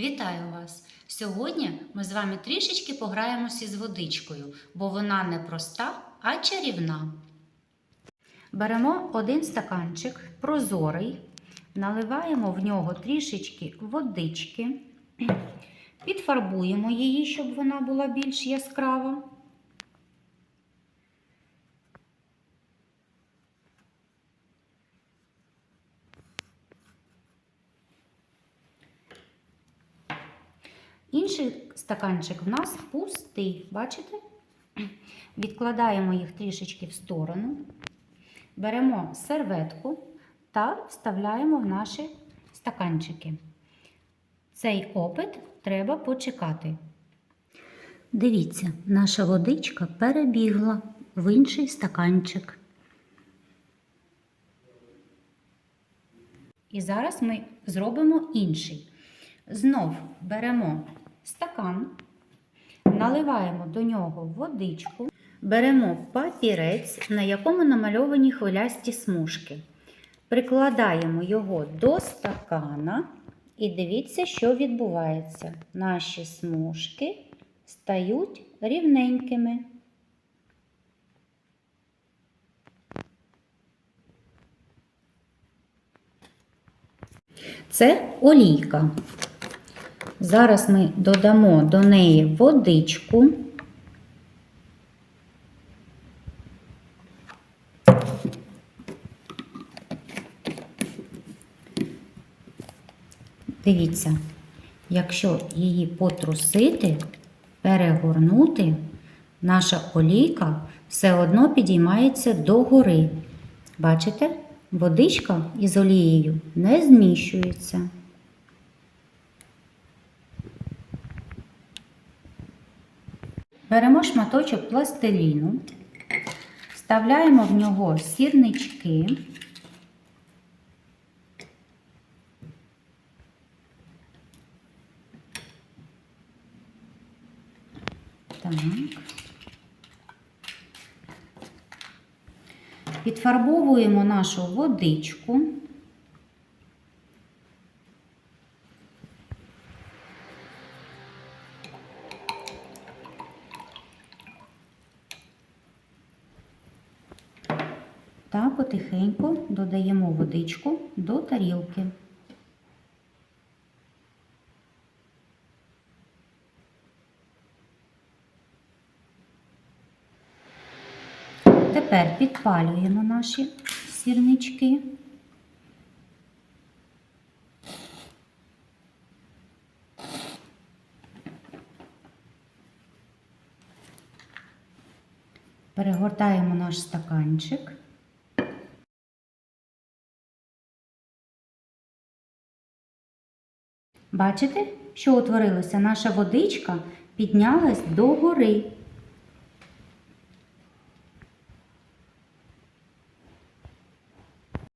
Вітаю вас! Сьогодні ми з вами трішечки пограємося з водичкою, бо вона не проста, а чарівна. Беремо один стаканчик прозорий, наливаємо в нього трішечки водички, підфарбуємо її, щоб вона була більш яскрава. Інший стаканчик в нас пустий, бачите? Відкладаємо їх трішечки в сторону, беремо серветку та вставляємо в наші стаканчики. Цей опит треба почекати. Дивіться, наша водичка перебігла в інший стаканчик. І зараз ми зробимо інший. Знов беремо стакан, наливаємо до нього водичку, беремо папірець, на якому намальовані хвилясті смужки. Прикладаємо його до стакана і дивіться, що відбувається. Наші смужки стають рівненькими. Це олійка. Зараз ми додамо до неї водичку. Дивіться, якщо її потрусити, перегорнути, наша олійка все одно підіймається догори. Бачите? Водичка із олією не зміщується. Беремо шматочок пластиліну, вставляємо в нього сірнички. Так. Підфарбовуємо нашу водичку. Та потихеньку додаємо водичку до тарілки. Тепер підпалюємо наші сірнички. Перегортаємо наш стаканчик. Бачите, що утворилося? Наша водичка піднялась до гори.